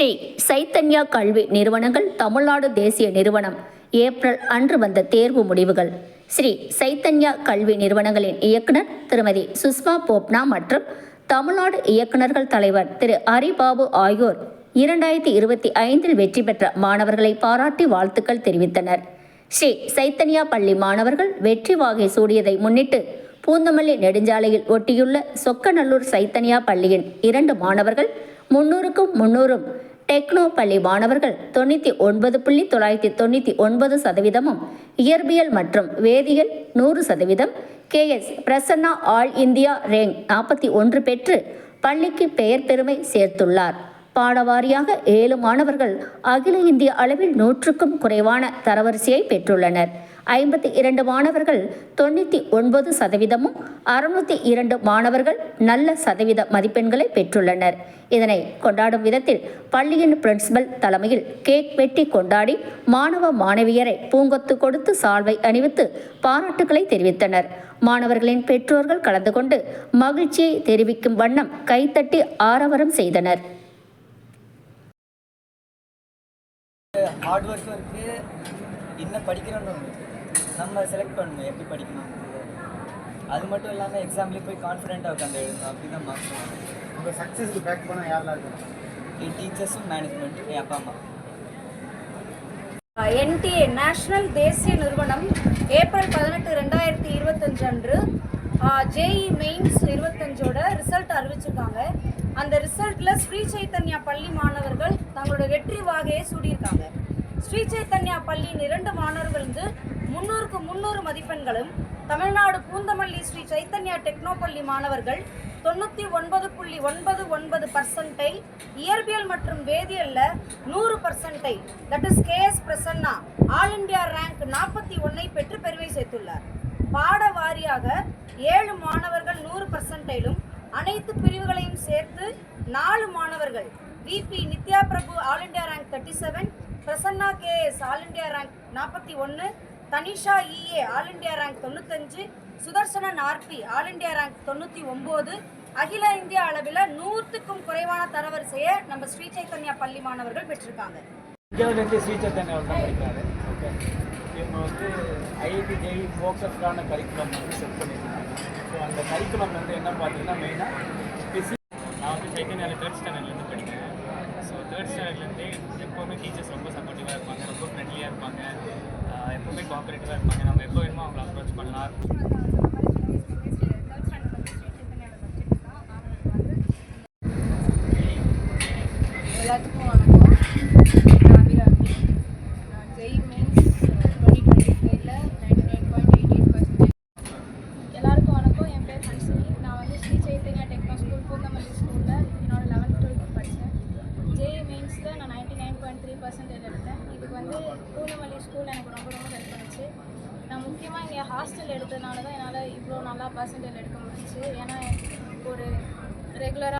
ஸ்ரீ சைத்தன்யா கல்வி நிறுவனங்கள் தமிழ்நாடு தேசிய நிறுவனம். ஏப்ரல் அன்று வந்த தேர்வு முடிவுகள். ஸ்ரீ சைத்தன்யா கல்வி நிறுவனங்களின் இயக்குனர் திருமதி சுஷ்மா போப்னா மற்றும் தமிழ்நாடு இயக்குனர்கள் தலைவர் திரு ஹரிபாபு ஆகியோர் இரண்டாயிரத்தி இருபத்தி ஐந்தில் வெற்றி பெற்ற மாணவர்களை பாராட்டி வாழ்த்துக்கள் தெரிவித்தனர். ஸ்ரீ சைத்தன்யா பள்ளி மாணவர்கள் வெற்றி வாகை சூடியதை முன்னிட்டு பூந்தமல்லி நெடுஞ்சாலையில் ஒட்டியுள்ள சொக்கநல்லூர் சைத்தன்யா பள்ளியின் இரண்டு மாணவர்கள் முன்னூறுக்கும் முன்னூறும் டெக்னோ பள்ளி மாணவர்கள் தொண்ணூற்றி ஒன்பது புள்ளி தொள்ளாயிரத்தி தொண்ணூற்றி ஒன்பது சதவீதமும் இயற்பியல் மற்றும் வேதியியல் நூறு சதவீதம். KS Prasanna all India rank நாற்பத்தி ஒன்று பெற்று பள்ளிக்கு பெயர் பெருமை சேர்த்துள்ளார். பாடவாரியாக ஏழு மாணவர்கள் அகில இந்திய அளவில் நூற்றுக்கும் குறைவான தரவரிசையை பெற்றுள்ளனர். ஐம்பத்தி இரண்டு மாணவர்கள் தொண்ணூற்றி ஒன்பது சதவீதமும் அறுநூத்தி இரண்டு மாணவர்கள் நல்ல சதவீத மதிப்பெண்களை பெற்றுள்ளனர். இதனை கொண்டாடும் விதத்தில் பள்ளியின் பிரின்சிபல் தலைமையில் கேக் வெட்டி கொண்டாடி மாணவ மாணவியரை பூங்கொத்து கொடுத்து சால்வை அணிவித்து பாராட்டுக்களை தெரிவித்தனர். மாணவர்களின் பெற்றோர்கள் கலந்து கொண்டு மகிழ்ச்சியை தெரிவிக்கும் வண்ணம் கைத்தட்டி ஆரவரம் செய்தனர். ஹார்ட் ஒர்க்கும் இருக்குது இன்னும் படிக்கிறோன்னு நம்ம செலக்ட் பண்ணணும் எப்படி படிக்கணும் அது மட்டும் இல்லாமல் எக்ஸாம்லேயே போய் கான்ஃபிடென்ட்டாக உட்காந்து எழுதணும் அப்படி தான் மார்க்ஸ் உங்கள் சக்ஸஸ்க்கு பேக் பண்ண யாரெல்லாம் இருக்கணும் என் டீச்சர்ஸும் மேனேஜ்மெண்ட் என் அப்பா அம்மா. என்டிஏ நேஷனல் தேசிய நிறுவனம் ஏப்ரல் பதினெட்டு ரெண்டாயிரத்தி இருபத்தஞ்சு அன்று ஜேஇ மெயின்ஸ் இருபத்தஞ்சோட ரிசல்ட் அறிவிச்சிருக்காங்க. அந்த ரிசல்ட்டில் ஸ்ரீ சைத்தன்யா பள்ளி மாணவர்கள் தங்களோட வெற்றி வாகையை சூடியிருக்காங்க. ஸ்ரீ சைத்தன்யா பள்ளியின் இரண்டு மாணவர்கள் வந்து முந்நூறுக்கு முந்நூறு மதிப்பெண்களும் தமிழ்நாடு பூந்தமல்லி ஸ்ரீ சைத்தன்யா டெக்னோபள்ளி மாணவர்கள் தொண்ணூற்றி ஒன்பது புள்ளி ஒன்பது ஒன்பது பர்சன்டை இயற்பியல் மற்றும் வேதியியலில் நூறு பர்சன்டை that is KS Prasanna all India rank நாற்பத்தி ஒன்னை பெற்று பெருமை சேர்த்துள்ளார். பாட வாரியாக ஏழு மாணவர்கள் நூறு பர்சன்டைலும் அனைத்து பிரிவுகளையும் சேர்த்து நாலு மாணவர்கள் VP Nithya Prabhu all India rank thirty seven Prasanna KS all India rank நாற்பத்தி ஒன்று Tanisha EA all India rank தொண்ணூத்தஞ்சு Sudarshanan RP all India rank தொண்ணூற்றி ஒம்பது அகில இந்திய அளவில் நூற்றுக்கும் குறைவான தரவரிசையை நம்ம ஸ்ரீ சைத்தன்யா பள்ளி மாணவர்கள் பெற்றிருக்காங்க. இந்தியாவிலேருந்து ஸ்ரீ தான் படிக்கிறாரு ஓகே இவங்க வந்து ஐஐடி ஜெய் ஃபோக்கஸ்டான கரிக்குலம் வந்து செட் பண்ணியிருக்காங்க. ஸோ அந்த கரிக்குலம் வந்து என்ன பார்த்தீங்கன்னா மெயினாக பிசி நான் வந்து சைத்தன்யாவில் தேர்ட் ஸ்டாண்டர்ட்லேருந்து படிக்கிறேன். ஸோ தேர்ட் ஸ்டாண்டர்ட்லேருந்து எப்போவுமே டீச்சர்ஸ் ரொம்ப சப்போர்ட்டிவாக இருப்பாங்க ரொம்ப ஃப்ரெண்ட்லியாக இருப்பாங்க. எப்போவுமே கோஆப்ரேட்டிவாக இருப்பாங்க. நம்ம எப்போ வேணுமோ அவங்கள அப்ரோச் பண்ணலாம். எல்லாத்துக்கும் வணக்கம். நான் அபிராமி நான் ஜெய் மீன்ஸ் டுவெண்ட்டி டுவெண்ட்டி ஃபைவ்ல ninety nine point eight eight percentage எல்லாருக்கும் வணக்கம். என் பேர் ஹன்சினி நான் வந்து ஸ்ரீ சைத்தன்யா டெக்னோ ஸ்கூல் பூந்தமல்லி ஸ்கூலில் என்னோட லெவன்த் டுவெல்த் படித்தேன் ஜெய் மெயின்ஸில் நான் ninety nine point three percentage எடுத்தேன். வந்து பூனமல்லி ஸ்கூல் எனக்கு ரொம்ப ரொம்ப ஹெல்ப் பண்ணுச்சு. நான் முக்கியமாக இங்கே ஹாஸ்டல் எடுத்ததுனால தான் என்னால் இவ்வளோ நல்லா பர்சன்டேஜ் எடுக்க முடிஞ்சுச்சு. ஏன்னா ஒரு ரெகுலராக